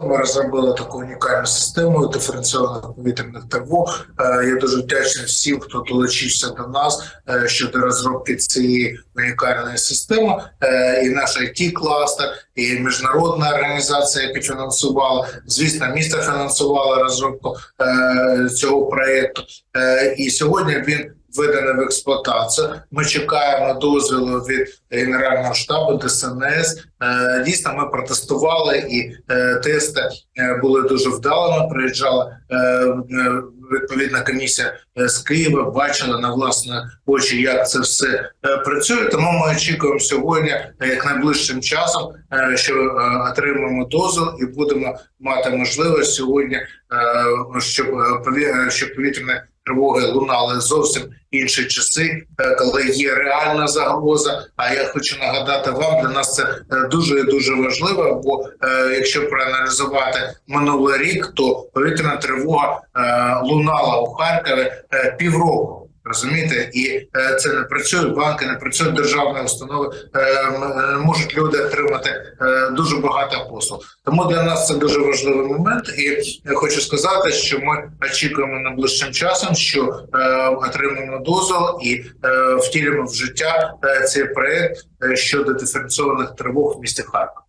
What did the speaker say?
Ми розробили таку унікальну систему диференційованих повітряних тривог. Е, Я дуже вдячний всім, хто долучився до нас е, щодо розробки цієї унікальної системи. Е, І наш it кластер, і міжнародна організація, яка фінансувала. Звісно, місто фінансувало розробку цього проєкту. І сьогодні він введений в експлуатацію. Ми чекаємо дозволу від Генерального штабу ДСНС. Е, Дійсно, ми протестували і е, тести е, були дуже вдалими. Приїжджала відповідна комісія з Києва, бачила на власні очі, як це все працює. Тому ми очікуємо сьогодні, як найближчим часом, що отримаємо дозвіл і будемо мати можливість сьогодні, щоб е, пові- щоб повітряні тривоги лунали зовсім інші часи, е, коли є реальна загроза. А я хочу нагадати вам, для нас це е, дуже дуже важливо. Бо е, якщо проаналізувати минулий рік, то повітряна тривога лунала у Харкові півроку. Розумієте, і е, це не працює. Банки не працюють державні установи. Е, е, можуть люди отримати дуже багато послуг. Тому для нас це дуже важливий момент. І я хочу сказати, що ми очікуємо найближчим часом, що отримаємо дозвіл і втілимо в життя цей проект щодо диференційованих тривог в місті Харків.